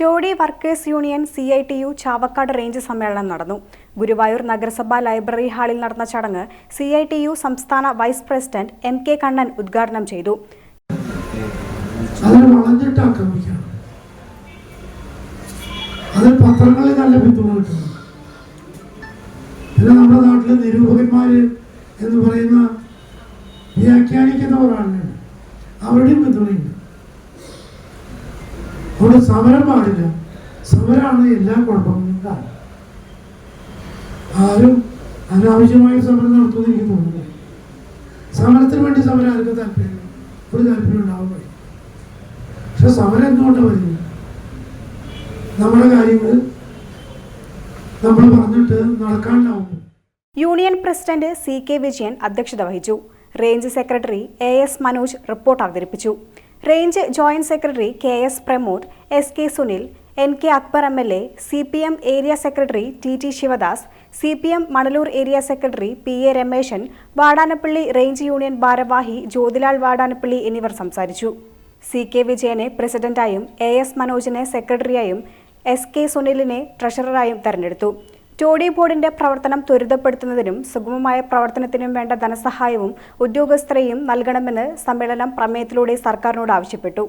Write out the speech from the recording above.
Toddy workers union C I T U Chavakkad range സമ്മേളനം നടന്നു. ഗുരുവായൂർ നഗരസഭാ ലൈബ്രറി ഹാളിൽ നടന്ന ചടങ്ങ് സി ഐ ടി യു സംസ്ഥാന vice president M K Kannan ഉദ്ഘാടനം ചെയ്തു. പത്രങ്ങളിൽ നല്ല പിന്തുണ പിന്നെ നമ്മുടെ നാട്ടിലെ നിരൂപകന്മാർ എന്ന് പറയുന്ന വ്യാഖ്യാനിക്കുന്നവരാണ്. അവരുടെയും പിന്തുണയുണ്ട്. അവിടെ സമരം പാടില്ല. സമരമാണ് എല്ലാ കുഴപ്പങ്ങളും കാരണം. ആരും അനാവശ്യമായ സമരം നടത്തുമെന്ന് എനിക്ക് തോന്നുന്നില്ല സമരത്തിന് വേണ്ടി സമരം ആർക്കും താല്പര്യം ഒരു താല്പര്യം ഉണ്ടാവാൻ കഴിയും പക്ഷെ സമരം എന്തുകൊണ്ട് വരുന്നു നമ്മുടെ കാര്യങ്ങൾ നമ്മൾ പറഞ്ഞിട്ട് നടക്കാണ്ടാവുമ്പോൾ union president C K Vijayan അധ്യക്ഷത വഹിച്ചു. Range secretary A S Manoj report അവതരിപ്പിച്ചു. Range joint secretary K S Pramod S K Sunil N K Akbar M L A C P M area secretary T T Sivadas C P M Manalur area secretary P A Rameshan Vadanappally range union ഭാരവാഹി ജ്യോതിലാൽ വാടാനപ്പള്ളി എന്നിവർ സംസാരിച്ചു. C K വിജയനെ പ്രസിഡന്റായും A S മനോജിനെ സെക്രട്ടറിയായും S K സുനിലിനെ ട്രഷററായും തെരഞ്ഞെടുത്തു. Toddy ബോർഡിന്റെ പ്രവർത്തനം ത്വരിതപ്പെടുത്തുന്നതിനും സുഗമമായ പ്രവർത്തനത്തിനും വേണ്ട ധനസഹായവും ഉദ്യോഗസ്ഥരെയും നൽകണമെന്ന് സമ്മേളനം പ്രമേയത്തിലൂടെ സർക്കാരിനോട് ആവശ്യപ്പെട്ടു